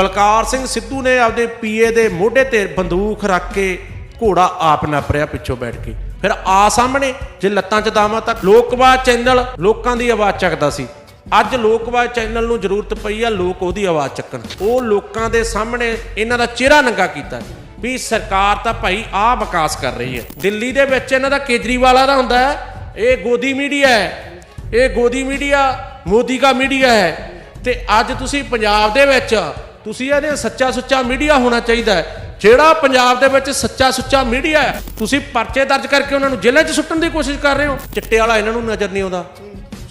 ਬਲਕਾਰ ਸਿੰਘ ਸਿੱਧੂ ਨੇ ਆਪਦੇ ਪੀਏ ਦੇ ਮੋਢੇ ਤੇ ਬੰਦੂਕ ਰੱਖ ਕੇ ਘੋੜਾ ਆਪ ਨੱਪ ਪਿੱਛੋਂ ਬੈਠ ਕੇ। ਫਿਰ ਆ ਸਾਹਮਣੇ ਜੇ ਲੱਤਾਂ 'ਚ ਦਾਵਾ ਤਾਂ ਲੋਕਵਾਦ ਚੈਨਲ ਲੋਕਾਂ ਦੀ ਆਵਾਜ਼ ਚੱਕਦਾ ਸੀ। ਅੱਜ ਲੋਕਵਾਦ ਚੈਨਲ ਨੂੰ ਜ਼ਰੂਰਤ ਪਈ ਆ ਲੋਕ ਉਹਦੀ ਆਵਾਜ਼ ਚੱਕਣ। ਉਹ ਲੋਕਾਂ ਦੇ ਸਾਹਮਣੇ ਇਹਨਾਂ ਦਾ ਚਿਹਰਾ ਨੰਗਾ ਕੀਤਾ। ਵੀ ਸਰਕਾਰ ਤਾਂ ਭਾਈ ਆਹ ਵਿਕਾਸ ਕਰ ਰਹੀ ਹੈ। ਦਿੱਲੀ ਦੇ ਵਿੱਚ ਇਹਨਾਂ ਦਾ ਕੇਜਰੀਵਾਲਾ ਦਾ ਹੁੰਦਾ ਹੈ, ਇਹ ਗੋਦੀ ਮੀਡੀਆ ਹੈ, ਇਹ ਗੋਦੀ ਮੀਡੀਆ ਮੋਦੀ ਦਾ ਮੀਡੀਆ ਹੈ। ਤੇ ਅੱਜ ਤੁਸੀਂ ਪੰਜਾਬ ਦੇ ਵਿੱਚ ਤੁਸੀਂ ਇਹਦੇ ਸੱਚਾ ਸੁੱਚਾ ਮੀਡੀਆ ਹੋਣਾ ਚਾਹੀਦਾ ਹੈ। ਜਿਹੜਾ ਪੰਜਾਬ ਦੇ ਵਿੱਚ ਸੱਚਾ ਸੁੱਚਾ ਮੀਡੀਆ ਹੈ ਤੁਸੀਂ ਪਰਚੇ ਦਰਜ ਕਰਕੇ ਉਹਨਾਂ ਨੂੰ ਜੇਲ੍ਹਾਂ 'ਚ ਸੁੱਟਣ ਦੀ ਕੋਸ਼ਿਸ਼ ਕਰ ਰਹੇ ਹੋ। ਚਿੱਟੇ ਵਾਲਾ ਇਹਨਾਂ ਨੂੰ ਨਜ਼ਰ ਨਹੀਂ ਆਉਂਦਾ।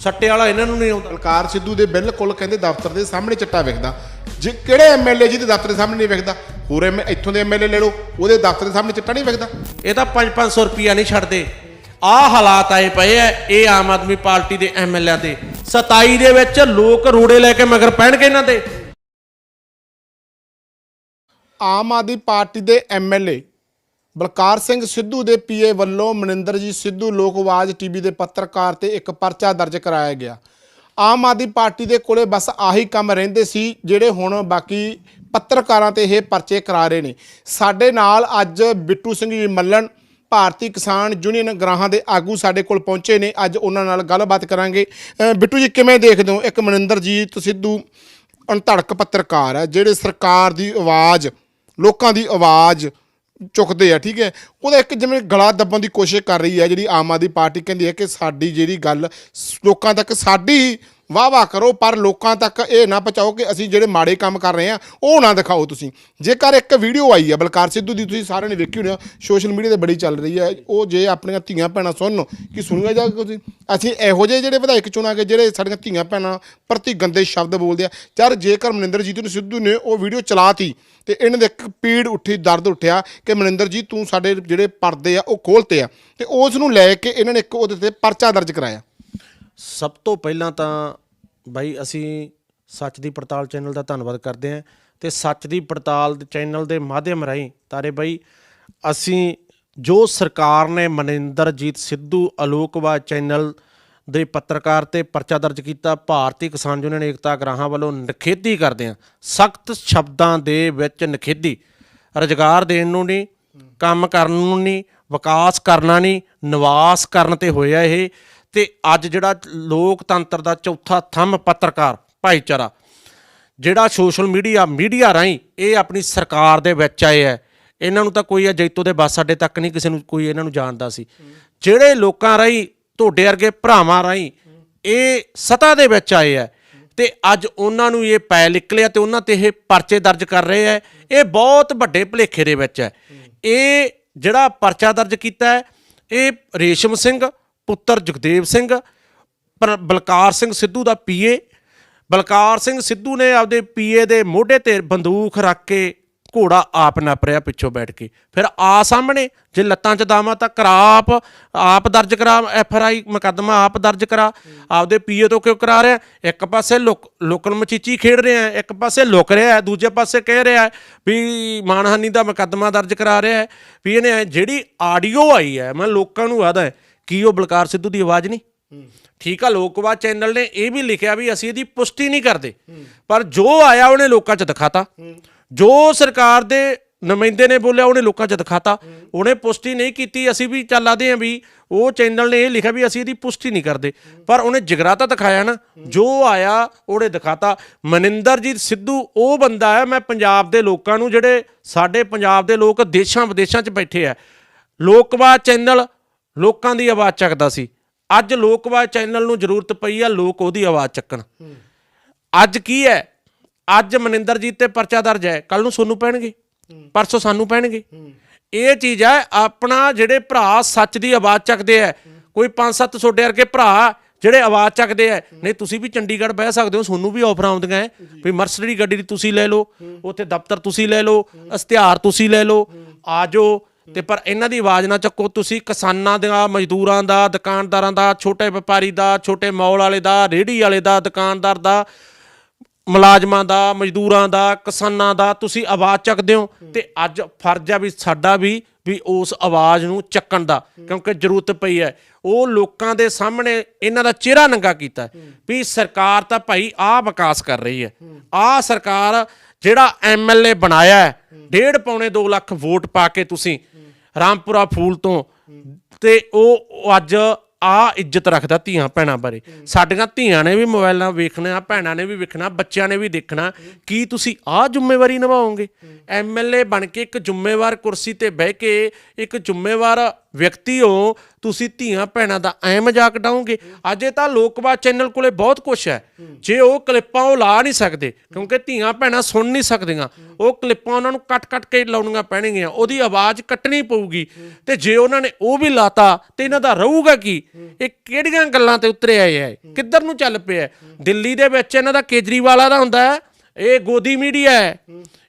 ਸੱਟੇ ਵਾਲਾ ਇਹਨਾਂ ਨੂੰ ਨਹੀਂ ਆਉਂਦਾ। ਬਲਕਾਰ ਸਿੱਧੂ ਦੇ ਬਿਲਕੁਲ ਕਹਿੰਦੇ ਦਫ਼ਤਰ ਦੇ ਸਾਹਮਣੇ ਚਿੱਟਾ ਵਿਖਦਾ। ਜੇ ਕਿਹੜੇ ਐਮਐਲਏ ਜੀ ਦੇ ਦਫ਼ਤਰ ਦੇ ਸਾਹਮਣੇ ਨਹੀਂ ਵਿਖਦਾ? ਹੋਰ ਐਮ ਇੱਥੋਂ ਦੇ ਐਮਐਲਏ ਲੈ ਲਓ ਉਹਦੇ ਦਫ਼ਤਰ ਦੇ ਸਾਹਮਣੇ ਚਿੱਟਾ ਨਹੀਂ ਵਿਖਦਾ। ਇਹ ਤਾਂ 5-500 ਰੁਪਿਆ ਨਹੀਂ ਛੱਡਦੇ। ਆਹ ਹਾਲਾਤ ਆਏ ਪਏ ਐ ਇਹ ਆਮ ਆਦਮੀ ਪਾਰਟੀ ਦੇ ਐਮਐਲਏ ਦੇ। 27 ਦੇ ਵਿੱਚ ਲੋਕ ਰੋੜੇ ਲੈ ਕੇ ਮਗਰ ਪੈਣਗੇ ਇਹਨਾਂ ਦੇ। ਆਮ ਆਦਮੀ ਪਾਰਟੀ ਦੇ ਐਮਐਲਏ ਬਲਕਾਰ ਸਿੰਘ ਸਿੱਧੂ ਦੇ ਪੀਏ ਵੱਲੋਂ ਮਨਿੰਦਰਜੀਤ ਸਿੱਧੂ ਲੋਕ ਆਵਾਜ਼ ਟੀਵੀ ਦੇ ਪੱਤਰਕਾਰ ਤੇ ਇੱਕ ਪਰਚਾ ਦਰਜ ਕਰਾਇਆ ਗਿਆ। ਆਮ ਆਦਮੀ ਪਾਰਟੀ ਦੇ ਕੋਲੇ ਬਸ ਆਹੀ ਕੰਮ ਰਹਿੰਦੇ ਸੀ, ਜਿਹੜੇ ਹੁਣ ਬਾਕੀ ਪੱਤਰਕਾਰਾਂ ਤੇ ਇਹ ਪਰਚੇ ਕਰਾ ਰਹੇ ਨੇ। ਸਾਡੇ ਨਾਲ ਅੱਜ ਬਿੱਟੂ ਸਿੰਘ ਜੀ ਮੱਲਣ, ਭਾਰਤੀ ਕਿਸਾਨ ਯੂਨੀਅਨ ਗ੍ਰਾਹਾਂ ਦੇ ਆਗੂ ਸਾਡੇ ਕੋਲ ਪਹੁੰਚੇ ਨੇ। ਅੱਜ ਉਹਨਾਂ ਨਾਲ ਗੱਲਬਾਤ ਕਰਾਂਗੇ। ਬਿੱਟੂ ਜੀ, ਕਿਵੇਂ ਦੇਖਦੇ ਹੋ? ਇੱਕ ਮਨਿੰਦਰਜੀਤ ਸਿੱਧੂ ਅਣਧੜਕ ਪੱਤਰਕਾਰ ਹੈ, ਜਿਹੜੇ ਸਰਕਾਰ ਦੀ ਆਵਾਜ਼ ਲੋਕਾਂ ਦੀ ਆਵਾਜ਼ ਚੁੱਕਦੇ ਆ, ਠੀਕ ਹੈ? ਉਹਦਾ ਇੱਕ ਜਿਵੇਂ ਗਲਾ ਦੱਬਣ ਦੀ ਕੋਸ਼ਿਸ਼ ਕਰ ਰਹੀ ਹੈ ਜਿਹੜੀ ਆਮ ਆਦਮੀ ਪਾਰਟੀ ਕਹਿੰਦੀ ਹੈ ਕਿ ਸਾਡੀ ਜਿਹੜੀ ਗੱਲ ਲੋਕਾਂ ਤੱਕ ਸਾਡੀ ਵਾਹ ਵਾਹ ਕਰੋ, ਪਰ ਲੋਕਾਂ ਤੱਕ ਇਹ ਨਾ ਪਹੁੰਚਾਓ ਕਿ ਅਸੀਂ ਜਿਹੜੇ ਮਾੜੇ ਕੰਮ ਕਰ ਰਹੇ ਆ ਉਹ ਨਾ ਦਿਖਾਓ ਤੁਸੀਂ। ਜੇਕਰ ਇੱਕ ਵੀਡੀਓ ਆਈ ਹੈ, ਬਲਕਾਰ ਸਿੱਧੂ ਦੀ ਤੁਸੀਂ ਸਾਰਿਆਂ ਨੇ ਵੇਖੀ ਹੋਣੀ ਸੋਸ਼ਲ ਮੀਡੀਆ ਤੇ ਬੜੀ ਚੱਲ ਰਹੀ ਹੈ, ਉਹ ਜੇ ਆਪਣੀਆਂ ਧੀਆਂ ਭੈਣਾਂ ਸੁਣਨ, ਕਿ ਸੁਣੀਆਂ ਜਾ ਤੁਸੀਂ? ਅਸੀਂ ਇਹੋ ਜਿਹੇ ਜਿਹੜੇ ਵਿਧਾਇਕ ਚੁਣਾਂਗੇ, ਜਿਹੜੇ ਸਾਡੀਆਂ ਧੀਆਂ ਭੈਣਾਂ ਪ੍ਰਤੀ ਗੰਦੇ ਸ਼ਬਦ ਬੋਲਦੇ ਆ। ਯਾਰ ਜੇਕਰ ਮਨਿੰਦਰਜੀਤ ਨੂੰ ਸਿੱਧੂ ਨੇ ਉਹ ਵੀਡੀਓ ਚਲਾਤੀ, ਤੇ ਇਹਨਾਂ ਦੇ ਇੱਕ ਪੀੜ ਉੱਠੀ, ਦਰਦ ਉੱਠਿਆ ਕਿ ਮਨਿੰਦਰ ਜੀ, ਤੂੰ ਸਾਡੇ ਜਿਹੜੇ ਪਰਦੇ ਆ, ਉਹ ਖੋਲਤੇ ਆ, ਤੇ ਉਸ ਨੂੰ ਲੈ ਕੇ ਇਹਨਾਂ ਨੇ ਇੱਕ ਉਹਦੇ ਤੇ ਪਰਚਾ ਦਰਜ ਕਰਾਇਆ। ਸਭ ਤੋਂ ਪਹਿਲਾਂ ਤਾਂ ਬਾਈ, ਅਸੀਂ ਸੱਚ ਦੀ ਪੜਤਾਲ ਚੈਨਲ ਦਾ ਧੰਨਵਾਦ ਕਰਦੇ ਹਾਂ ਤੇ ਸੱਚ ਦੀ ਪੜਤਾਲ ਚੈਨਲ ਦੇ ਮਾਧਿਅਮ ਰਾਹੀਂ ਤਾਰੇ ਬਾਈ, ਅਸੀਂ ਜੋ ਸਰਕਾਰ ਨੇ ਮਨਿੰਦਰਜੀਤ ਸਿੱਧੂ ਅਲੋਕਵਾ ਚੈਨਲ ਦੇ ਪੱਤਰਕਾਰ ਤੇ ਪਰਚਾ ਦਰਜ ਕੀਤਾ, ਭਾਰਤੀ ਕਿਸਾਨ ਯੂਨੀਅਨ ਏਕਤਾ ਗਰਾਹਾਂ ਵੱਲੋਂ ਨਖੇਦੀ ਕਰਦੇ ਹਾਂ। ਸਖਤ ਸ਼ਬਦਾਂ ਦੇ ਵਿੱਚ ਨਖੇਦੀ ਰੁਜ਼ਗਾਰ ਦੇਣ ਨੂੰ ਨਹੀਂ, ਕੰਮ ਕਰਨ ਨੂੰ ਨਹੀਂ, ਵਿਕਾਸ ਕਰਨਾ ਨਹੀਂ, ਨਿਵਾਸ ਕਰਨ ਤੇ ਹੋਇਆ ਇਹ। ਤੇ ਅੱਜ ਜਿਹੜਾ ਲੋਕਤੰਤਰ ਦਾ ਚੌਥਾ ਥੰਮ ਪੱਤਰਕਾਰ ਭਾਈਚਾਰਾ, ਜਿਹੜਾ ਸੋਸ਼ਲ ਮੀਡੀਆ ਮੀਡੀਆ ਰਾਹੀਂ ਇਹ ਆਪਣੀ ਸਰਕਾਰ ਦੇ ਵਿੱਚ ਆਏ ਹੈ ਇਹਨਾਂ ਨੂੰ ਤਾਂ ਕੋਈ ਆ ਜੈਤੋ ਦੇ ਬੱਸ ਸਾਡੇ ਤੱਕ ਨਹੀਂ ਕਿਸੇ ਨੂੰ ਕੋਈ ਇਹਨਾਂ ਨੂੰ ਜਾਣਦਾ ਸੀ। ਜਿਹੜੇ ਲੋਕਾਂ ਰਾਹੀਂ, ਤੁਹਾਡੇ ਵਰਗੇ ਭਰਾਵਾਂ ਰਾਹੀਂ ਇਹ ਸਤਾ ਦੇ ਵਿੱਚ ਆਏ ਹੈ ਤੇ ਅੱਜ ਉਹਨਾਂ ਨੂੰ ਇਹ ਪੈ ਨਿਕਲਿਆ ਤੇ ਉਹਨਾਂ ਤੇ ਇਹ ਪਰਚੇ ਦਰਜ ਕਰ ਰਹੇ ਹੈ ਇਹ ਬਹੁਤ ਵੱਡੇ ਭਲੇਖੇ ਦੇ ਵਿੱਚ ਹੈ ਇਹ ਜਿਹੜਾ ਪਰਚਾ ਦਰਜ ਕੀਤਾ ਹੈ ਇਹ ਰੇਸ਼ਮ ਸਿੰਘ ਪੁੱਤਰ ਜਗਦੇਵ ਸਿੰਘ, ਪਰ ਬਲਕਾਰ ਸਿੰਘ ਸਿੱਧੂ ਦਾ ਪੀਏ। ਬਲਕਾਰ ਸਿੰਘ ਸਿੱਧੂ ਨੇ ਆਪਦੇ ਪੀਏ ਦੇ ਮੋਢੇ ਤੇ ਬੰਦੂਕ ਰੱਖ ਕੇ ਘੋੜਾ ਆਪ ਨੱਪ ਰਿਹਾ ਪਿੱਛੋਂ ਬੈਠ ਕੇ। ਫਿਰ ਆ ਸਾਹਮਣੇ, ਜੇ ਲੱਤਾਂ 'ਚ ਦਾਵਾ ਤਾਂ ਕਰਾ ਆਪ ਆਪ ਦਰਜ ਕਰਾ ਐਫ ਆਰ ਆਈ ਮੁਕੱਦਮਾ ਆਪ ਦਰਜ ਕਰਾ। ਆਪਦੇ ਪੀਏ ਤੋਂ ਕਿਉਂ ਕਰਾ ਰਿਹਾ? ਇੱਕ ਪਾਸੇ ਲੋਕ ਲੋਕਲ ਮਚੀਚੀ ਖੇਡ ਰਿਹਾ ਹੈ, ਇੱਕ ਪਾਸੇ ਲੁਕ ਰਿਹਾ ਹੈ, ਦੂਜੇ ਪਾਸੇ ਕਹਿ ਰਿਹਾ ਹੈ ਵੀ ਮਾਨਹਾਨੀ ਦਾ ਮੁਕੱਦਮਾ ਦਰਜ ਕਰਾ ਰਿਹਾ ਹੈ। ਵੀ ਇਹਨੇ ਜਿਹੜੀ ਆਡੀਓ ਆਈ ਹੈ, ਮੈਂ ਲੋਕਾਂ ਨੂੰ ਆਦਾ ਹੈ ਕੀ ਉਹ ਬਲਕਾਰ ਸਿੱਧੂ ਦੀ ਆਵਾਜ਼ ਨਹੀਂ? ਠੀਕ ਆ ਲੋਕਵਾਦ ਚੈਨਲ ਨੇ ਇਹ ਵੀ ਲਿਖਿਆ ਵੀ ਅਸੀਂ ਇਹਦੀ ਪੁਸ਼ਟੀ ਨਹੀਂ ਕਰਦੇ। ਪਰ ਜੋ ਆਇਆ ਉਹਨੇ ਲੋਕਾਂ 'ਚ ਦਿਖਾਤਾ। ਜੋ ਸਰਕਾਰ ਦੇ ਨੁਮਾਇੰਦੇ ਨੇ ਬੋਲਿਆ ਉਹਨੇ ਲੋਕਾਂ 'ਚ ਦਿਖਾਤਾ। ਉਹਨੇ ਪੁਸ਼ਟੀ ਨਹੀਂ ਕੀਤੀ ਅਸੀਂ ਵੀ ਚੱਲਾਦੇ ਆਂ ਵੀ ਉਹ ਚੈਨਲ ਨੇ ਇਹ ਲਿਖਿਆ ਵੀ ਅਸੀਂ ਇਹਦੀ ਪੁਸ਼ਟੀ ਨਹੀਂ ਕਰਦੇ। ਪਰ ਉਹਨੇ ਜਗਰਾਤਾ ਦਿਖਾਇਆ ਨਾ। ਜੋ ਆਇਆ ਉਹਨੇ ਦਿਖਾਤਾ। ਮਨਿੰਦਰਜੀਤ ਸਿੱਧੂ ਉਹ ਬੰਦਾ ਹੈ ਮੈਂ ਪੰਜਾਬ ਦੇ ਲੋਕਾਂ ਨੂੰ ਜਿਹੜੇ ਸਾਡੇ ਪੰਜਾਬ ਦੇ ਲੋਕ ਦੇਸ਼ਾਂ ਵਿਦੇਸ਼ਾਂ 'ਚ ਬੈਠੇ ਆ। ਲੋਕਵਾਦ ਚੈਨਲ ਲੋਕਾਂ ਦੀ ਆਵਾਜ਼ ਚੱਕਦਾ ਸੀ। ਅੱਜ ਲੋਕਵਾਦ ਚੈਨਲ ਨੂੰ ਜ਼ਰੂਰਤ ਪਈ ਆ ਲੋਕ ਉਹਦੀ ਆਵਾਜ਼ ਚੱਕਣ। ਅੱਜ ਕੀ ਹੈ? ਅੱਜ ਮਨਿੰਦਰਜੀਤ ਤੇ ਪਰਚਾ ਦਰਜ ਹੈ। ਕੱਲ ਨੂੰ ਸੋਨੂੰ ਪੈਣਗੇ। ਪਰਸੋਂ ਸਾਨੂੰ ਪੈਣਗੇ। ਇਹ ਚੀਜ਼ ਹੈ, ਆਪਣਾ ਜਿਹੜੇ ਭਰਾ ਸੱਚ ਦੀ ਆਵਾਜ਼ ਚੱਕਦੇ ਆ ਕੋਈ ਪੰਜ ਸੱਤ ਛੋਟੇ ਵਰਗੇ ਭਰਾ ਜਿਹੜੇ ਆਵਾਜ਼ ਚੱਕਦੇ ਆ ਨਹੀਂ ਤੁਸੀਂ ਵੀ ਚੰਡੀਗੜ੍ਹ ਬਹਿ ਸਕਦੇ ਹੋ ਤੁਹਾਨੂੰ ਵੀ ਆਫਰਾਂ ਆਉਂਦੀਆਂ ਹੈ, ਵੀ ਮਰਸਡੀ ਗੱਡੀ ਦੀ ਤੁਸੀਂ ਲੈ ਲਓ, ਉੱਥੇ ਦਫ਼ਤਰ ਤੁਸੀਂ ਲੈ ਲਓ, ਇਸ਼ਤਿਹਾਰ ਤੁਸੀਂ ਲੈ ਲਓ ਆਜੋ ਤੇ ਪਰ ਇਹਨਾਂ ਦੀ ਆਵਾਜ਼ ਨਾ ਚੱਕੋ ਤੁਸੀਂ ਕਿਸਾਨਾਂ ਦਾ ਮਜ਼ਦੂਰਾਂ ਦਾ ਦੁਕਾਨਦਾਰਾਂ ਦਾ ਛੋਟੇ ਵਪਾਰੀ ਦਾ ਛੋਟੇ ਮੌਲ ਵਾਲੇ ਦਾ ਰੇਹੜੀ ਵਾਲੇ ਦਾ ਦੁਕਾਨਦਾਰ ਦਾ ਮੁਲਾਜ਼ਮਾਂ ਦਾ ਮਜ਼ਦੂਰਾਂ ਦਾ ਕਿਸਾਨਾਂ ਦਾ ਤੁਸੀਂ ਆਵਾਜ਼ ਚੱਕਦੇ ਹੋ। ਤੇ ਅੱਜ ਫਰਜ਼ ਆ ਵੀ ਸਾਡਾ ਵੀ ਵੀ ਉਸ ਆਵਾਜ਼ ਨੂੰ ਚੱਕਣ ਦਾ ਕਿਉਂਕਿ ਜ਼ਰੂਰਤ ਪਈ ਹੈ। ਉਹ ਲੋਕਾਂ ਦੇ ਸਾਹਮਣੇ ਇਹਨਾਂ ਦਾ ਚਿਹਰਾ ਨੰਗਾ ਕੀਤਾ ਵੀ ਸਰਕਾਰ ਤਾਂ ਭਾਈ ਆਹ ਵਿਕਾਸ ਕਰ ਰਹੀ ਹੈ। ਆਹ ਸਰਕਾਰ ਜਿਹੜਾ ਐਮਐਲਏ ਬਣਾਇਆ ਡੇਢ ਪੌਣੇ 2 ਲੱਖ ਵੋਟ ਪਾ ਕੇ ਤੁਸੀਂ ਰਾਮਪੁਰਾ ਫੂਲ ਤੋਂ ਤੇ ਉਹ ਉਹ ਅੱਜ ਆ ਇੱਜ਼ਤ ਰੱਖਦਾ ਧੀਆਂ ਭੈਣਾਂ ਬਾਰੇ। ਸਾਡੀਆਂ ਧੀਆਂ ਨੇ ਵੀ ਮੋਬਾਈਲਾਂ ਵੇਖਣਾ, ਭੈਣਾਂ ਨੇ ਵੀ ਵੇਖਣਾ, ਬੱਚਿਆਂ ਨੇ ਵੀ ਦੇਖਣਾ, ਕੀ ਤੁਸੀਂ ਆ ਜ਼ਿੰਮੇਵਾਰੀ ਨਿਭਾਓਗੇ? ਐਮਐਲਏ ਬਣ ਕੇ ਇੱਕ ਜ਼ਿੰਮੇਵਾਰ ਕੁਰਸੀ ਤੇ ਬਹਿ ਕੇ, ਇੱਕ ਜ਼ਿੰਮੇਵਾਰ ਵਿਅਕਤੀ ਹੋ ਤੁਸੀਂ ਧੀਆਂ ਭੈਣਾਂ ਦਾ ਐ ਮਜ਼ਾਕ ਡਾਉਂਗੇ ਅਜੇ ਤਾਂ ਲੋਕਵਾ ਚੈਨਲ ਕੋਲੇ ਬਹੁਤ ਕੁਝ ਹੈ। ਜੇ ਉਹ ਕਲਿੱਪਾਂ ਉਹ ਲਾ ਨਹੀਂ ਸਕਦੇ, ਕਿਉਂਕਿ ਧੀਆਂ ਭੈਣਾਂ ਸੁਣ ਨਹੀਂ ਸਕਦੀਆਂ। ਉਹ ਕਲਿੱਪਾਂ ਉਹਨਾਂ ਨੂੰ ਕੱਟ-ਕੱਟ ਕੇ ਲਾਉਣੀਆਂ ਪੈਣਗੀਆਂ। ਉਹਦੀ ਆਵਾਜ਼ ਕੱਟਣੀ ਪਊਗੀ। ਤੇ ਜੇ ਉਹਨਾਂ ਨੇ ਉਹ ਵੀ ਲਾਤਾ, ਤੇ ਇਹਨਾਂ ਦਾ ਰਹੂਗਾ ਕੀ? ਇਹ ਕਿਹੜੀਆਂ ਗੱਲਾਂ ਤੇ ਉਤਰੇ ਆਏ ਹੈ? ਕਿੱਧਰ ਨੂੰ ਚੱਲ ਪਿਆ ਦਿੱਲੀ ਦੇ ਵਿੱਚ ਇਹਨਾਂ ਦਾ ਕੇਜਰੀਵਾਲਾ ਦਾ ਹੁੰਦਾ ਹੈ। ਇਹ ਗੋਦੀ ਮੀਡੀਆ ਹੈ।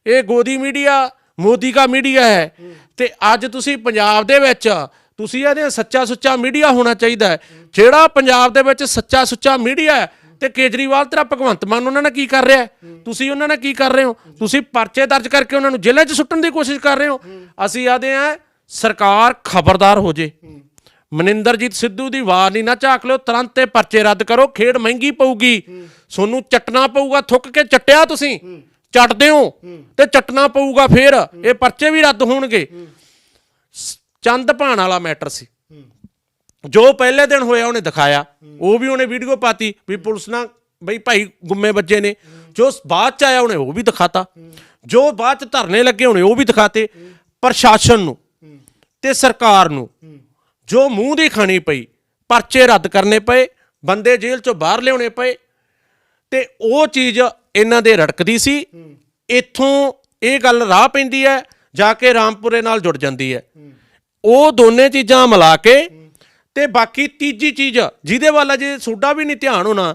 ਇਹ ਗੋਦੀ ਮੀਡੀਆ ਮੋਦੀ ਦਾ ਮੀਡੀਆ ਹੈ। ਤੇ ਅੱਜ ਤੁਸੀਂ ਪੰਜਾਬ ਦੇ ਵਿੱਚ ਤੁਸੀਂ ਇਹਦੇ ਸੱਚਾ ਸੁੱਚਾ ਮੀਡੀਆ ਹੋਣਾ ਚਾਹੀਦਾ ਜਿਹੜਾ ਪੰਜਾਬ ਦੇ ਵਿੱਚ ਸੱਚਾ ਸੁੱਚਾ ਮੀਡੀਆ ਹੈ ਤੇ ਕੇਜਰੀਵਾਲ ਤੇਰਾ ਭਗਵੰਤ ਮਾਨ ਉਹਨਾਂ ਨਾਲ ਕੀ ਕਰ ਰਿਹਾ? ਤੁਸੀਂ ਉਹਨਾਂ ਨਾਲ ਕੀ ਕਰ ਰਹੇ ਹੋ? ਤੁਸੀਂ ਪਰਚੇ ਦਰਜ ਕਰਕੇ ਉਹਨਾਂ ਨੂੰ ਜੇਲ੍ਹਾਂ 'ਚ ਸੁੱਟਣ ਦੀ ਕੋਸ਼ਿਸ਼ ਕਰ ਰਹੇ ਹੋ? ਅਸੀਂ ਆਦੇ ਆ ਸਰਕਾਰ ਖਬਰਦਾਰ ਹੋ ਜੇ। ਮਨਿੰਦਰਜੀਤ ਸਿੱਧੂ ਦੀ ਵਾਰ ਨਹੀਂ ਨਾ ਝਾਕ ਲਿਓ ਤੁਰੰਤ ਤੇ ਪਰਚੇ ਰੱਦ ਕਰੋ ਖੇਡ ਮਹਿੰਗੀ ਪਊਗੀ। ਤੁਹਾਨੂੰ ਚੱਟਣਾ ਪਊਗਾ ਥੁੱਕ ਕੇ ਚੱਟਿਆ ਤੁਸੀਂ। ਚੱਟਦੇ ਹੋ। ਤੇ ਚੱਟਣਾ ਪਊਗਾ ਫੇਰ ਇਹ ਪਰਚੇ ਵੀ ਰੱਦ ਹੋਣਗੇ। ਚੰਦ ਭਾਣ ਵਾਲਾ ਮੈਟਰ ਸੀ। ਜੋ ਪਹਿਲੇ ਦਿਨ ਹੋਇਆ ਉਹਨੇ ਦਿਖਾਇਆ। ਉਹ ਵੀ ਉਹਨੇ ਵੀਡੀਓ ਪਾਤੀ ਵੀ ਪੁਲਿਸ ਨਾਲ ਬਈ ਭਾਈ ਗੁੰਮੇ ਬੱਜੇ ਨੇ। ਜੋ ਬਾਅਦ ਚ ਆਇਆ ਉਹਨੇ ਉਹ ਵੀ ਦਿਖਾਤਾ। ਜੋ ਬਾਅਦ ਚ ਧਰਨੇ ਲੱਗੇ ਹੋਣੇ ਉਹ ਵੀ ਦਿਖਾਤੇ। ਪ੍ਰਸ਼ਾਸਨ ਨੂੰ ਤੇ ਸਰਕਾਰ ਨੂੰ। ਜੋ ਮੂੰਹ ਦੀ ਖਾਣੀ ਪਈ ਪਰਚੇ ਰੱਦ ਕਰਨੇ ਪਏ ਬੰਦੇ ਜੇਲ੍ਹ ਚੋਂ ਬਾਹਰ ਲਿਆਉਣੇ ਪਏ। ਤੇ ਉਹ ਚੀਜ਼ ਇਹਨਾਂ ਦੇ ਰੜਕਦੀ ਸੀ। ਇੱਥੋਂ ਇਹ ਗੱਲ ਰਾਹ ਪੈਂਦੀ ਹੈ, ਜਾ ਕੇ ਰਾਮਪੁਰੇ ਨਾਲ ਜੁੜ ਜਾਂਦੀ ਹੈ। ਉਹ ਦੋਨੇ ਚੀਜ਼ਾਂ ਮਿਲਾ ਕੇ ਤੇ ਬਾਕੀ ਤੀਜੀ ਚੀਜ਼, ਜਿਹਦੇ ਵੱਲ ਅਜੇ ਸੋਡਾ ਵੀ ਨਹੀਂ ਧਿਆਨ ਹੋਣਾ,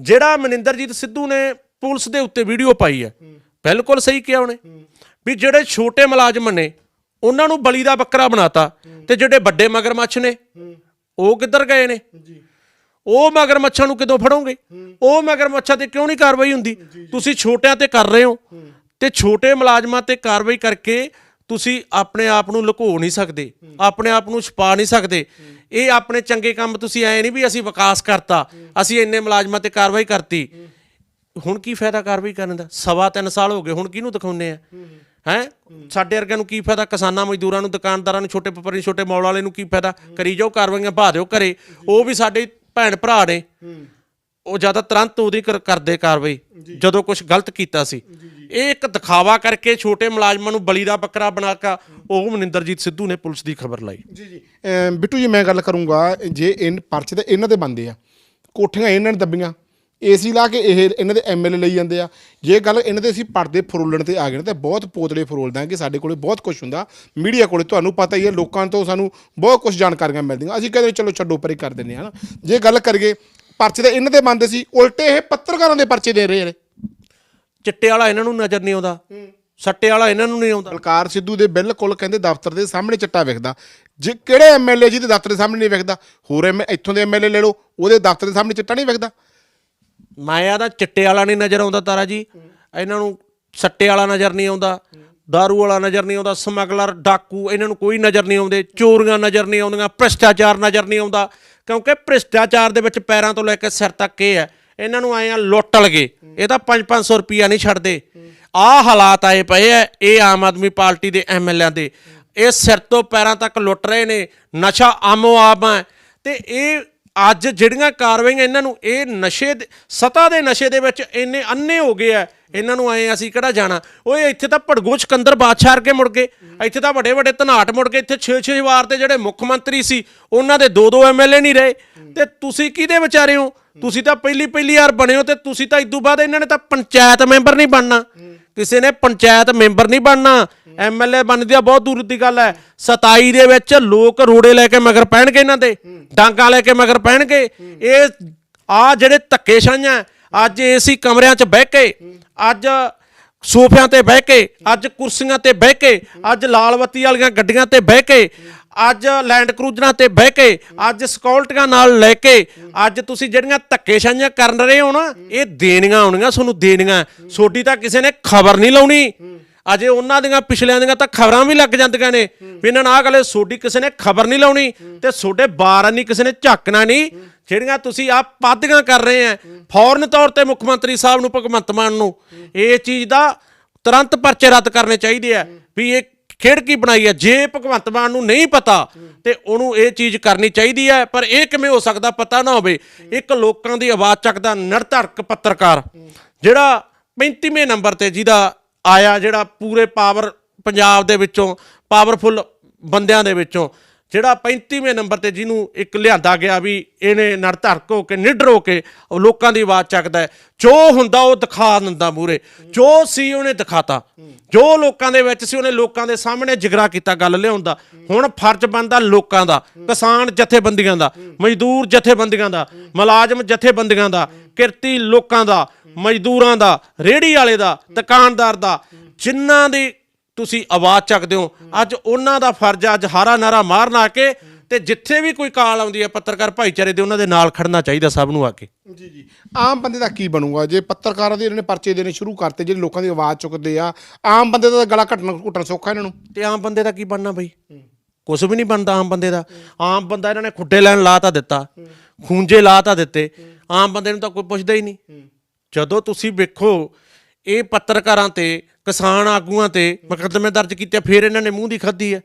ਜਿਹੜਾ ਮਨਿੰਦਰਜੀਤ ਸਿੱਧੂ ਨੇ ਪੁਲਿਸ ਦੇ ਉੱਤੇ ਵੀਡੀਓ ਪਾਈ ਹੈ। ਬਿਲਕੁਲ ਸਹੀ ਕਿਹਾ ਉਹਨੇ। ਵੀ ਜਿਹੜੇ ਛੋਟੇ ਮੁਲਾਜ਼ਮ ਨੇ, ਉਹਨਾਂ ਨੂੰ ਬਲੀ ਦਾ ਬੱਕਰਾ ਬਣਾਤਾ ਤੇ ਜਿਹੜੇ ਵੱਡੇ ਮਗਰਮੱਛ ਨੇ, ਉਹ ਕਿੱਧਰ ਗਏ ਨੇ? ਉਹ ਮਗਰਮੱਛਾਂ ਨੂੰ ਕਿਦੋਂ ਫੜੋਗੇ? ਉਹ ਮਗਰਮੱਛਾਂ ਤੇ ਕਿਉਂ ਨਹੀਂ ਕਾਰਵਾਈ ਹੁੰਦੀ? ਤੁਸੀਂ ਛੋਟਿਆਂ ਤੇ ਕਰ ਰਹੇ ਹੋ। ਤੇ ਛੋਟੇ ਮੁਲਾਜ਼ਮਾਂ ਤੇ ਕਾਰਵਾਈ ਕਰਕੇ ਤੁਸੀਂ ਆਪਣੇ ਆਪ ਨੂੰ ਲੁਕੋ ਨਹੀਂ ਸਕਦੇ। ਆਪਣੇ ਆਪ ਨੂੰ ਛੁਪਾ ਨਹੀਂ ਸਕਦੇ। ਇਹ ਆਪਣੇ ਚੰਗੇ ਕੰਮ ਤੁਸੀਂ ਐ ਨਹੀਂ ਵੀ ਅਸੀਂ ਵਿਕਾਸ ਕਰਤਾ। ਅਸੀਂ ਇੰਨੇ ਮੁਲਾਜ਼ਮਾਂ ਤੇ ਕਾਰਵਾਈ ਕਰਤੀ। ਹੁਣ ਕੀ ਫਾਇਦਾ ਕਾਰਵਾਈ ਕਰਨ ਦਾ? ਸਵਾ ਤਿੰਨ ਸਾਲ ਹੋ ਗਏ ਹੁਣ ਕਿਹਨੂੰ ਦਿਖਾਉਂਦੇ ਆ? ਹੈ। ਸਾਡੇ ਵਰਗਿਆਂ ਨੂੰ ਕੀ ਫਾਇਦਾ? ਕਿਸਾਨਾਂ ਮਜ਼ਦੂਰਾਂ ਨੂੰ ਦੁਕਾਨਦਾਰਾਂ ਨੂੰ ਛੋਟੇ ਵਪਾਰੀ ਛੋਟੇ ਮੌਲ ਵਾਲੇ ਨੂੰ ਕੀ ਫਾਇਦਾ? ਕਰੀ ਜਾਓ ਕਾਰਵਾਈਆਂ ਭਾ ਦਿਓ ਘਰੇ। ਉਹ ਵੀ ਸਾਡੇ ਭੈਣ ਭਰਾ ਨੇ ਉਹ ਜ਼ਿਆਦਾ ਤੁਰੰਤ ਉਹਦੀ ਕਰ- ਕਰਦੇ ਕਾਰਵਾਈ ਜਦੋਂ ਕੁਝ ਗਲਤ ਕੀਤਾ ਸੀ। ਇਹ ਇੱਕ ਦਿਖਾਵਾ ਕਰਕੇ ਛੋਟੇ ਮੁਲਾਜ਼ਮਾਂ ਨੂੰ ਬਲੀ ਦਾ ਬੱਕਰਾ ਬਣਾ ਕੇ ਉਹ ਮਨਿੰਦਰਜੀਤ ਸਿੱਧੂ ਨੇ ਪੁਲਿਸ ਦੀ ਖਬਰ ਲਾਈ। ਜੀ ਜੀ। ਅਮ ਬਿੱਟੂ ਜੀ ਮੈਂ ਗੱਲ ਕਰੂੰਗਾ ਜੇ ਇਨ ਪਰਚੇ ਤਾਂ ਇਹਨਾਂ ਦੇ ਬੰਦੇ ਆ। ਕੋਠੀਆਂ ਇਹਨਾਂ ਨੇ ਦੱਬੀਆਂ। ਏਸੀ ਲਾ ਕੇ ਇਹ ਇਹਨਾਂ ਦੇ ਐਮਐਲਏ ਲਈ ਜਾਂਦੇ ਆ। ਜੇ ਗੱਲ ਇਹਨਾਂ ਦੇ ਅਸੀਂ ਪਰਦੇ ਫਰੋਲਣ ਤੇ ਆ ਗਏ ਨੇ ਤੇ ਬਹੁਤ ਪੋਤੜੇ ਫਰੋਲ ਦਾਂਗੇ ਸਾਡੇ ਕੋਲੇ ਬਹੁਤ ਕੁਝ ਹੁੰਦਾ। ਮੀਡੀਆ ਕੋਲੇ ਤੁਹਾਨੂੰ ਪਤਾ ਹੀ ਹੈ ਲੋਕਾਂ ਤੋਂ ਸਾਨੂੰ ਬਹੁਤ ਕੁਝ ਜਾਣਕਾਰੀਆਂ ਮਿਲਦੀਆਂ। ਅਸੀਂ ਕਹਿੰਦੇ ਚਲੋ ਛੱਡੋ ਪਰੇ ਕਰ ਦਿੰਦੇ ਹਾਂ ਜੇ ਗੱਲ ਕਰੀਏ ਪਰਚੇ ਤਾਂ ਇਹਨਾਂ ਦੇ ਬੰਦੇ ਸੀ ਉਲਟੇ ਇਹ ਪੱਤਰਕਾਰਾਂ ਦੇ ਪਰਚੇ ਦੇ ਰਹੇ ਨੇ। ਚਿੱਟੇ ਵਾਲਾ ਇਹਨਾਂ ਨੂੰ ਨਜ਼ਰ ਨਹੀਂ ਆਉਂਦਾ। ਸੱਟੇ ਵਾਲਾ ਇਹਨਾਂ ਨੂੰ ਨਹੀਂ ਆਉਂਦਾ। ਬਲਕਾਰ ਸਿੱਧੂ ਦੇ ਬਿਲਕੁਲ ਕਹਿੰਦੇ ਦਫ਼ਤਰ ਦੇ ਸਾਹਮਣੇ ਚਿੱਟਾ ਵਿਖਦਾ। ਜੇ ਕਿਹੜੇ ਐਮਐਲਏ ਜੀ ਦੇ ਦਫ਼ਤਰ ਦੇ ਸਾਹਮਣੇ ਨਹੀਂ ਵਿਖਦਾ? ਹੋਰ ਐਮ ਇੱਥੋਂ ਦੇ ਐਮਐਲਏ ਲੈ ਲਓ ਉਹਦੇ ਦਫ਼ਤਰ ਦੇ ਸਾਹਮਣੇ ਚਿੱਟਾ ਨਹੀਂ ਵਿਖਦਾ। ਮਾਇਆ ਦਾ ਚਿੱਟੇ ਵਾਲਾ ਨਹੀਂ ਨਜ਼ਰ ਆਉਂਦਾ ਤਾਰਾ ਜੀ। ਇਹਨਾਂ ਨੂੰ ਸੱਟੇ ਵਾਲਾ ਨਜ਼ਰ ਨਹੀਂ ਆਉਂਦਾ, ਦਾਰੂ ਵਾਲਾ ਨਜ਼ਰ ਨਹੀਂ ਆਉਂਦਾ, ਸਮਗਲਰ, ਡਾਕੂ, ਇਹਨਾਂ ਨੂੰ ਕੋਈ ਨਜ਼ਰ ਨਹੀਂ ਆਉਂਦੇ, ਚੋਰੀਆਂ ਨਜ਼ਰ ਨਹੀਂ ਆਉਂਦੀਆਂ, ਭ੍ਰਿਸ਼ਟਾਚਾਰ ਨਜ਼ਰ ਨਹੀਂ ਆਉਂਦਾ। ਕਿਉਂਕਿ ਭ੍ਰਿਸ਼ਟਾਚਾਰ ਦੇ ਵਿੱਚ ਪੈਰਾਂ ਤੋਂ ਲੈ ਕੇ ਸਿਰ ਤੱਕ ਇਹ ਹੈ, ਇਹਨਾਂ ਨੂੰ ਆਏ ਆ ਲੁੱਟ ਲਗੇ। ਇਹ ਤਾਂ 5-500 ਰੁਪਿਆ ਨਹੀਂ ਛੱਡਦੇ। ਆਹ ਹਾਲਾਤ ਆਏ ਪਏ ਐ ਇਹ ਆਮ ਆਦਮੀ ਪਾਰਟੀ ਦੇ ਐਮਐਲਏ ਦੇ। ਇਹ ਸਿਰ ਤੋਂ ਪੈਰਾਂ ਤੱਕ ਲੁੱਟ ਰਹੇ ਨੇ, ਨਸ਼ਾ ਆਮੋ ਆਮ ਹੈ। ਤੇ ਇਹ ਅੱਜ ਜਿਹੜੀਆਂ ਕਾਰਵਾਈਆਂ ਇਹਨਾਂ ਨੂੰ ਇਹ ਨਸ਼ੇ ਦੇ- ਸਤਾ ਦੇ ਨਸ਼ੇ ਦੇ ਵਿੱਚ ਇੰਨੇ ਅੰਨੇ ਹੋ ਗਏ ਆ, ਇਹਨਾਂ ਨੂੰ ਆਏ ਅਸੀਂ ਕਿਹੜਾ ਜਾਣਾ? ਓਏ ਇੱਥੇ ਤਾਂ ਭੜਗੋ ਸਿਕੰਦਰ ਬਾਦਸ਼ਾਹ ਕੇ ਮੁੜ ਗਏ। ਇੱਥੇ ਤਾਂ ਵੱਡੇ ਵੱਡੇ ਧਨਾਟ ਮੁੜ ਗਏ। ਇੱਥੇ 6-6 ਵਾਰ ਤੇ ਜਿਹੜੇ ਮੁੱਖ ਮੰਤਰੀ ਸੀ, ਉਹਨਾਂ ਦੇ ਦੋ ਦੋ ਐਮਐਲਏ ਨਹੀਂ ਰਹੇ। ਤੇ ਤੁਸੀਂ ਕਿਹਦੇ ਵਿਚਾਰੇ ਹੋ? ਤੁਸੀਂ ਤਾਂ ਪਹਿਲੀ ਪਹਿਲੀ ਵਾਰ ਬਣੇ ਹੋ ਤੇ ਤੁਸੀਂ ਤਾਂ ਇਦੋਂ ਬਾਅਦ ਇਹਨਾਂ ਨੇ ਤਾਂ ਪੰਚਾਇਤ ਮੈਂਬਰ ਨਹੀਂ ਬਣਨਾ। ਕਿਸੇ ਨੇ ਪੰਚਾਇਤ ਮੈਂਬਰ ਨਹੀਂ ਬਣਨਾ। ਐਮਐਲਏ ਬਣਦੀ ਆ, ਬਹੁਤ ਦੂਰ ਦੀ ਗੱਲ ਹੈ। 27 ਦੇ ਵਿੱਚ ਲੋਕ ਰੋੜੇ ਲੈ ਕੇ ਮਗਰ ਪੈਣਗੇ ਇਹਨਾਂ ਦੇ, ਡਾਂਗਾ ਲੈ ਕੇ ਮਗਰ ਪੈਣਗੇ। ਇਹ ਆ ਜਿਹੜੇ ਧੱਕੇ ਛਾਈਆਂ ਅੱਜ ਏਸੀ ਕਮਰਿਆਂ 'ਚ ਬਹਿ ਕੇ, ਅੱਜ ਸੋਫਿਆਂ ਤੇ ਬਹਿ ਕੇ, ਅੱਜ ਕੁਰਸੀਆਂ ਤੇ ਬਹਿ ਕੇ, ਅੱਜ ਲਾਲ ਬੱਤੀ ਵਾਲੀਆਂ ਗੱਡੀਆਂ ਤੇ ਬਹਿ ਕੇ, ਅੱਜ ਲੈਂਡ ਕਰੂਜ਼ਰਾਂ ਤੇ ਬਹਿ ਕੇ, ਅੱਜ ਸਕਿਉਰਟੀਆਂ ਨਾਲ ਲੈ ਕੇ, ਅੱਜ ਤੁਸੀਂ ਜਿਹੜੀਆਂ ਧੱਕੇਸ਼ਾਹੀਆਂ ਕਰਨ ਰਹੇ ਹੋ ਨਾ, ਇਹ ਦੇਣੀਆਂ ਆਉਣੀਆਂ, ਤੁਹਾਨੂੰ ਦੇਣੀਆਂ ਸੋਡੀ ਤਾਂ ਕਿਸੇ ਨੇ ਖਬਰ ਨਹੀਂ ਲਾਉਣੀ। ਅਜੇ ਉਹਨਾਂ ਦੀਆਂ ਪਿਛਲਿਆਂ ਦੀਆਂ ਤਾਂ ਖਬਰਾਂ ਵੀ ਲੱਗ ਜਾਂਦੀਆਂ ਨੇ ਵੀ ਇਹਨਾਂ ਨਾਲ ਆਹ ਗੱਲ ਸੋਡੀ ਕਿਸੇ ਨੇ ਖਬਰ ਨਹੀਂ ਲਾਉਣੀ ਤੇ ਸੋਡੇ ਬਾਰਾਂ ਨਹੀਂ, ਕਿਸੇ ਨੇ ਝਾਕਣਾ ਨਹੀਂ। ਜਿਹੜੀਆਂ ਤੁਸੀਂ ਆ ਪਾਦੀਆਂ ਕਰ ਰਹੇ ਆ ਫੌਰਨ ਤੌਰ ਤੇ ਮੁੱਖ ਮੰਤਰੀ ਸਾਹਿਬ ਨੂੰ, ਭਗਵੰਤ ਮਾਨ ਨੂੰ, ਇਹ ਚੀਜ਼ ਦਾ ਤੁਰੰਤ ਪਰਚੇ ਰੱਦ ਕਰਨੇ ਚਾਹੀਦੇ ਆ ਵੀ ਇਹ ਖੇਡ ਕੀ ਬਣਾਈ ਹੈ ਜੇ ਭਗਵੰਤ ਮਾਨ ਨੂੰ ਨਹੀਂ ਪਤਾ ਤੇ ਉਹਨੂੰ ਇਹ ਚੀਜ਼ ਕਰਨੀ ਚਾਹੀਦੀ ਹੈ ਪਰ ਇਹ ਕਿਵੇਂ ਹੋ ਸਕਦਾ ਪਤਾ ਨਾ ਹੋਵੇ? ਇੱਕ ਲੋਕਾਂ ਦੀ ਆਵਾਜ਼ ਚੱਕਦਾ ਨਿਰਧੜਕ ਪੱਤਰਕਾਰ, ਜਿਹੜਾ 35ਵੇਂ ਨੰਬਰ ਤੇ ਜਿਹਦਾ ਆਇਆ ਜਿਹੜਾ ਪੂਰੇ ਪਾਵਰ ਪੰਜਾਬ ਦੇ ਵਿੱਚੋਂ, ਪਾਵਰਫੁਲ ਬੰਦਿਆਂ ਦੇ ਵਿੱਚੋਂ, ਜਿਹੜਾ 35ਵੇਂ ਨੰਬਰ ਤੇ ਜਿਹਨੂੰ ਇੱਕ ਲਿਆਂਦਾ ਗਿਆ ਵੀ ਇਹਨੇ ਨਰਧੜਕ ਹੋ ਕੇ, ਨਿਡਰ ਹੋ ਕੇ ਲੋਕਾਂ ਦੀ ਆਵਾਜ਼ ਚੱਕਦਾ ਹੈ। ਜੋ ਹੁੰਦਾ ਉਹ ਦਿਖਾ ਦਿੰਦਾ ਮੂਰੇ ਜੋ ਸੀ ਉਹਨੇ ਦਿਖਾਤਾ। ਜੋ ਲੋਕਾਂ ਦੇ ਵਿੱਚ ਸੀ ਉਹਨੇ ਲੋਕਾਂ ਦੇ ਸਾਹਮਣੇ ਜਿਗਰਾ ਕੀਤਾ ਗੱਲ ਲਿਆਉਂਦਾ ਹੁਣ ਫਰਜ਼ ਬਣਦਾ ਲੋਕਾਂ ਦਾ, ਕਿਸਾਨ ਜਥੇਬੰਦੀਆਂ ਦਾ, ਮਜ਼ਦੂਰ ਜਥੇਬੰਦੀਆਂ ਦਾ, ਮੁਲਾਜ਼ਮ ਜਥੇਬੰਦੀਆਂ ਦਾ, ਕਿਰਤੀ ਲੋਕਾਂ ਦਾ। ਮਜ਼ਦੂਰਾਂ ਦਾ ਰੇੜੀ ਵਾਲੇ ਦਾ ਦੁਕਾਨਦਾਰ ਦਾ ਜਿਨ੍ਹਾਂ ਦੀ ਤੁਸੀਂ ਆਵਾਜ਼ ਚੱਕਦੇ ਹੋ ਅੱਜ ਉਹਨਾਂ ਦਾ ਫਰਜ਼ ਅੱਜ ਹਾਰਾ ਨਾਰਾ ਮਾਰਨ ਆ ਕੇ ਤੇ ਜਿੱਥੇ ਵੀ ਕੋਈ ਕਾਲ ਆਉਂਦੀ ਹੈ ਪੱਤਰਕਾਰ ਭਾਈਚਾਰੇ ਦੇ ਉਹਨਾਂ ਦੇ ਨਾਲ ਖੜਨਾ ਚਾਹੀਦਾ ਸਭ ਨੂੰ ਆ ਕੇ। ਜੀ ਜੀ। ਆਮ ਬੰਦੇ ਦਾ ਕੀ ਬਣੂਗਾ? ਜੇ ਪੱਤਰਕਾਰਾਂ ਦੇ ਇਹਨਾਂ ਨੇ ਪਰਚੇ ਦੇਣੇ ਸ਼ੁਰੂ ਕਰਤੇ ਜਿਹੜੇ ਲੋਕਾਂ ਦੀ ਆਵਾਜ਼ ਚੁੱਕਦੇ ਆ ਆਮ ਬੰਦੇ ਦਾ ਤਾਂ ਗਲਾ ਘਟਣਾ ਘੁੱਟਣ ਸੌਖਾ ਇਹਨਾਂ ਨੂੰ। ਤੇ ਆਮ ਬੰਦੇ ਦਾ ਕੀ ਬਣਨਾ ਬਈ? ਕੁਝ ਵੀ ਨਹੀਂ ਬਣਦਾ ਆਮ ਬੰਦੇ ਦਾ। ਆਮ ਬੰਦਾ ਇਹਨਾਂ ਨੇ ਖੁੱਡੇ ਲੈਣ ਲਾ ਤਾਂ ਦਿੱਤਾ ਖੂੰਜੇ ਲਾ ਤਾਂ ਦਿੱਤੇ ਆਮ ਬੰਦੇ ਨੂੰ ਤਾਂ ਕੋਈ ਪੁੱਛਦਾ ਹੀ ਨਹੀਂ। ਜਦੋਂ ਤੁਸੀਂ ਵੇਖੋ, ਇਹ ਪੱਤਰਕਾਰਾਂ ਤੇ, ਕਿਸਾਨ ਆਗੂਆਂ ਤੇ ਮੁਕੱਦਮੇ ਦਰਜ ਕੀਤੇ, ਫਿਰ ਇਹਨਾਂ ਨੇ ਮੂੰਹ ਦੀ ਖਾਧੀ ਹੈ।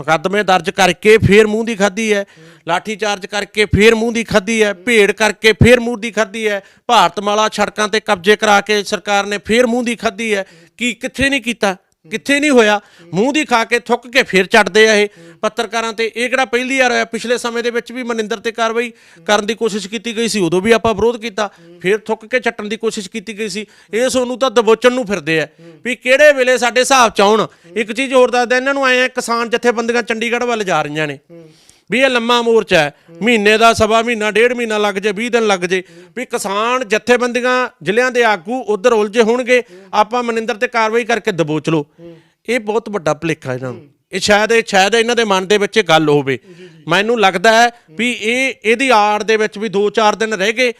ਮੁਕੱਦਮੇ ਦਰਜ ਕਰਕੇ ਫਿਰ ਮੂੰਹ ਦੀ ਖਾਧੀ ਹੈ। ਲਾਠੀ ਚਾਰਜ ਕਰਕੇ ਫਿਰ ਮੂੰਹ ਦੀ ਖਾਧੀ ਹੈ। ਭੇੜ ਕਰਕੇ ਫਿਰ ਮੂੰਹ ਦੀ ਖਾਧੀ ਹੈ। ਭਾਰਤਮਾਲਾ ਸੜਕਾਂ ਤੇ ਕਬਜ਼ੇ ਕਰਾ ਕੇ ਸਰਕਾਰ ਨੇ ਫਿਰ ਮੂੰਹ ਦੀ ਖਾਧੀ ਹੈ। ਕੀ, ਕਿੱਥੇ ਨਹੀਂ ਕੀਤਾ? ਕਿੱਥੇ ਨਹੀਂ ਹੋਇਆ? ਮੂੰਹ ਦੀ ਖਾ ਕੇ ਥੁੱਕ ਕੇ ਫਿਰ ਛੱਡਦੇ ਆ ਇਹ। ਪੱਤਰਕਾਰਾਂ ਤੇ ਇਹ ਕਿਹੜਾ ਪਹਿਲੀ ਵਾਰ ਹੋਇਆ? ਪਿਛਲੇ ਸਮੇਂ ਦੇ ਵਿੱਚ ਵੀ ਮਨਿੰਦਰ ਤੇ ਕਾਰਵਾਈ ਕਰਨ ਦੀ ਕੋਸ਼ਿਸ਼ ਕੀਤੀ ਗਈ ਸੀ, ਉਦੋਂ ਵੀ ਆਪਾਂ ਵਿਰੋਧ ਕੀਤਾ। ਫਿਰ ਥੁੱਕ ਕੇ ਚੱਟਣ ਦੀ ਕੋਸ਼ਿਸ਼ ਕੀਤੀ ਗਈ ਸੀ। ਇਹ ਸੋਨੂੰ ਤਾਂ ਦਬੋਚਣ ਨੂੰ ਫਿਰਦੇ ਆ ਵੀ ਕਿਹੜੇ ਵੇਲੇ ਸਾਡੇ ਹਿਸਾਬ ਚ ਆਉਣ। ਇੱਕ ਚੀਜ਼ ਹੋਰ ਦੱਸਦਾ, ਇਹਨਾਂ ਨੂੰ ਆਏ ਆ, ਕਿਸਾਨ ਜਥੇਬੰਦੀਆਂ ਚੰਡੀਗੜ੍ਹ ਵੱਲ ਜਾ ਰਹੀਆਂ ਨੇ। ਵੀ ਇਹ ਲੰਮਾ ਮੋਰਚਾ ਹੈ। ਮਹੀਨੇ ਦਾ ਸਵਾ ਮਹੀਨਾ, ਡੇਢ ਮਹੀਨਾ ਲੱਗ ਜੇ 20 ਦਿਨ ਲੱਗ ਜੇ। ਵੀ ਕਿਸਾਨ ਜਥੇਬੰਦੀਆਂ ਜ਼ਿਲ੍ਹਿਆਂ ਦੇ ਆਗੂ ਉਧਰ ਉਲਝੇ ਹੋਣਗੇ, ਆਪਾਂ ਮਨਿੰਦਰ ਤੇ ਕਾਰਵਾਈ ਕਰਕੇ ਦਬੋਚ ਲੋ ਇਹ ਬਹੁਤ ਵੱਡਾ ਭੁਲੇਖਾ ਇਹਨਾਂ ਨੂੰ। ਇਹ ਸ਼ਾਇਦ ਇਹ ਸ਼ਾਇਦ ਇਹਨਾਂ ਦੇ ਮਨ ਦੇ ਵਿੱਚ ਇਹ ਗੱਲ ਹੋਵੇ। ਮੈਨੂੰ ਲੱਗਦਾ ਹੈ ਵੀ ਇਹ ਇਹਦੀ ਆੜ ਦੇ ਵਿੱਚ ਵੀ 2-4 ਦਿਨ ਰਹਿ ਗਏ।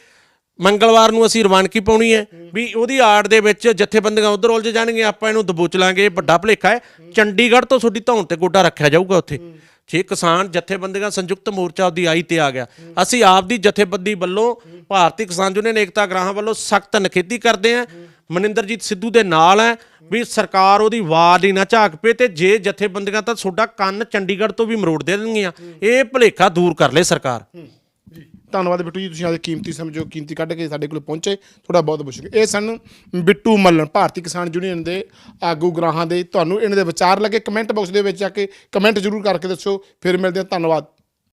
ਮੰਗਲਵਾਰ ਨੂੰ ਅਸੀਂ ਰਵਾਨਗੀ ਪਾਉਣੀ ਹੈ ਵੀ ਉਹਦੀ ਆੜ ਦੇ ਵਿੱਚ ਜਥੇਬੰਦੀਆਂ ਉਧਰ ਉਲਝ ਜਾਣਗੀਆਂ, ਆਪਾਂ ਇਹਨੂੰ ਦਬੋਚ ਲਾਂਗੇ। ਇਹ ਵੱਡਾ ਭੁਲੇਖਾ ਹੈ। ਚੰਡੀਗੜ੍ਹ ਤੋਂ ਤੁਹਾਡੀ ਧੌਣ ਤੇ ਗੋਡਾ ਰੱਖਿਆ ਜਾਊਗਾ ਉੱਥੇ। ਜੇ ਕਿਸਾਨ ਜਥੇਬੰਦੀਆਂ ਸੰਯੁਕਤ ਮੋਰਚਾ ਦੀ ਆਈ ਤੇ ਆ ਗਿਆ। ਅਸੀਂ ਆਪ ਦੀ ਜਥੇਬੰਦੀ ਵੱਲੋਂ ਭਾਰਤੀ ਕਿਸਾਨ ਯੂਨੀਅਨ ਏਕਤਾ ਗ੍ਰਾਹਾਂ ਵੱਲੋਂ ਸਖਤ ਨਿਖੇਧੀ ਕਰਦੇ ਆਂ ਮਨਿੰਦਰਜੀਤ ਸਿੱਧੂ ਦੇ ਨਾਲ ਹੈ ਵੀ ਸਰਕਾਰ ਉਹਦੀ ਆਵਾਜ਼ ਹੀ ਨਾ ਝਾਕ ਪਏ ਤੇ ਜੇ ਜਥੇਬੰਦੀਆਂ ਤਾਂ ਤੁਹਾਡਾ ਕੰਨ ਚੰਡੀਗੜ੍ਹ ਤੋਂ ਵੀ ਮਰੋੜ ਦੇ ਦੇਣਗੀਆਂ। ਇਹ ਭੁਲੇਖਾ ਦੂਰ ਕਰ ਲੈ ਸਰਕਾਰ। ਜੀ। ਧੰਨਵਾਦ ਬਿੱਟੂ ਜੀ, ਤੁਸੀਂ ਆਦੇ ਕੀਮਤੀ ਸਮਝੋ ਕੀਮਤੀ ਕੱਢ ਕੇ ਸਾਡੇ ਕੋਲ ਪਹੁੰਚੇ, ਤੁਹਾਡਾ ਬਹੁਤ ਬਹੁਤ ਸ਼ੁਕਰੀਆ। ਇਹ ਸਨ ਬਿੱਟੂ ਮੱਲਣ, ਭਾਰਤੀ ਕਿਸਾਨ ਯੂਨੀਅਨ ਦੇ ਆਗੂ ਗ੍ਰਾਹਾਂ ਦੇ। ਤੁਹਾਨੂੰ ਇਹਨਾਂ ਦੇ ਵਿਚਾਰ ਲੱਗੇ, ਕਮੈਂਟ ਬਾਕਸ ਦੇ ਵਿੱਚ ਆ ਕੇ ਕਮੈਂਟ ਜ਼ਰੂਰ ਕਰਕੇ ਦੱਸੋ ਫਿਰ ਮਿਲਦੇ ਹਾਂ, ਧੰਨਵਾਦ।